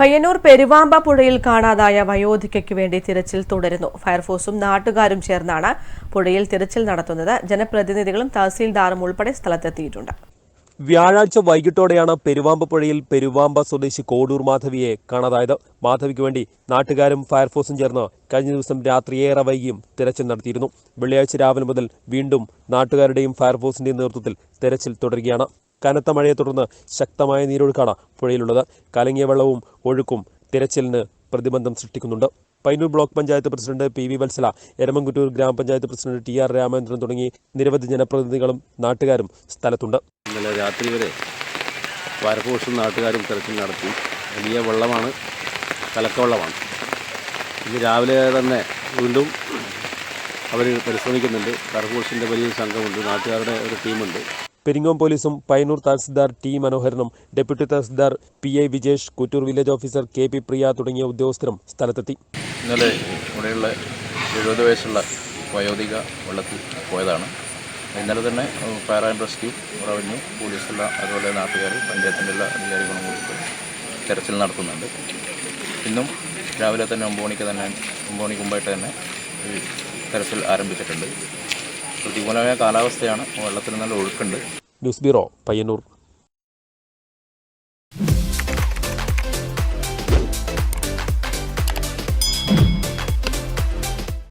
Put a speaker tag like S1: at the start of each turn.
S1: പയ്യന്നൂർ പെരുവാമ്പ പുഴയിൽ കാണാതായ വയോധികയ്ക്ക് വേണ്ടി തിരച്ചിൽ തുടരുന്നു. ഫയർഫോഴ്സും നാട്ടുകാരും ചേർന്നാണ് പുഴയിൽ തിരച്ചിൽ നടത്തുന്നത്. ജനപ്രതിനിധികളും തഹസീൽദാറും ഉൾപ്പെടെ സ്ഥലത്തെത്തിയിട്ടുണ്ട്.
S2: വ്യാഴാഴ്ച വൈകിട്ടോടെയാണ് പെരുവാമ്പ പുഴയിൽ പെരുവാമ്പ സ്വദേശി കോടൂർ മാധവിയെ കാണാതായത്. മാധവിക്ക് വേണ്ടി നാട്ടുകാരും ഫയർഫോഴ്സും ചേർന്ന് കഴിഞ്ഞ ദിവസം രാത്രി ഏറെ വൈകിയും തിരച്ചിൽ നടത്തിയിരുന്നു. വെള്ളിയാഴ്ച രാവിലെ മുതൽ വീണ്ടും നാട്ടുകാരുടെയും ഫയർഫോഴ്സിന്റെയും നേതൃത്വത്തിൽ തിരച്ചിൽ തുടരുകയാണ്. കനത്ത മഴയെ തുടർന്ന് ശക്തമായ നീരൊഴുക്കാണ് പുഴയിലുള്ളത്. കലങ്ങിയ വെള്ളവും ഒഴുക്കും തിരച്ചിലിന് പ്രതിബന്ധം സൃഷ്ടിക്കുന്നുണ്ട്. Painur block panchayat president P V Vatsala Eramamkuttoor ഗ്രാമപഞ്ചായത്ത് പ്രസിഡന്റ് ടി ആർ രാമചന്ദ്രൻ തുടങ്ങി നിരവധി ജനപ്രതിനിധികളും നാട്ടുകാരും സ്ഥലത്തുണ്ട്.
S3: ഇന്നലെ രാത്രി വരെ ഫയർഫോഴ്സും നാട്ടുകാരും തെരച്ചിൽ നടത്തി. വലിയ വെള്ളമാണ് കലക്കവെള്ളമാണ് ഇന്ന് രാവിലെ തന്നെ വീണ്ടും അവർ പരിശ്രമിക്കുന്നുണ്ട്. ഫയർഫോഴ്സിന്റെ വലിയൊരു സംഘമുണ്ട്. നാട്ടുകാരുടെ ഒരു ടീമുണ്ട്.
S2: പെരിങ്ങോം പോലീസും പയ്യന്നൂർ തഹസിൽദാർ ടി മനോഹരനും deputy tahsildar P I Vijesh Kuttoor village officer K P Priya തുടങ്ങിയ ഉദ്യോഗസ്ഥരും സ്ഥലത്തെത്തി.
S4: ഇന്നലെ ഇവിടെയുള്ള എഴുപത് വയസ്സുള്ള വയോധിക വെള്ളത്തിൽ പോയതാണ്. ഇന്നലെ തന്നെ ഫയർ ആൻഡ് റെസ്ക്യൂ റവന്യൂ പോലീസുള്ള അതുപോലെ നാട്ടുകാർ പഞ്ചായത്തിന്റെ എല്ലാ അധികാരികളും കൂടി തെരച്ചിൽ നടത്തുന്നുണ്ട്. ഇന്നും രാവിലെ തന്നെ ഒമ്പത് മണിക്ക് തന്നെ ഒമ്പത് മണിക്ക് മുമ്പായിട്ട് തന്നെ തെരച്ചിൽ ആരംഭിച്ചിട്ടുണ്ട്. പ്രതികൂലമായ കാലാവസ്ഥയാണ് വെള്ളത്തിൽ നല്ല ഒഴുക്കുണ്ട്.
S2: News bureau Payyanur.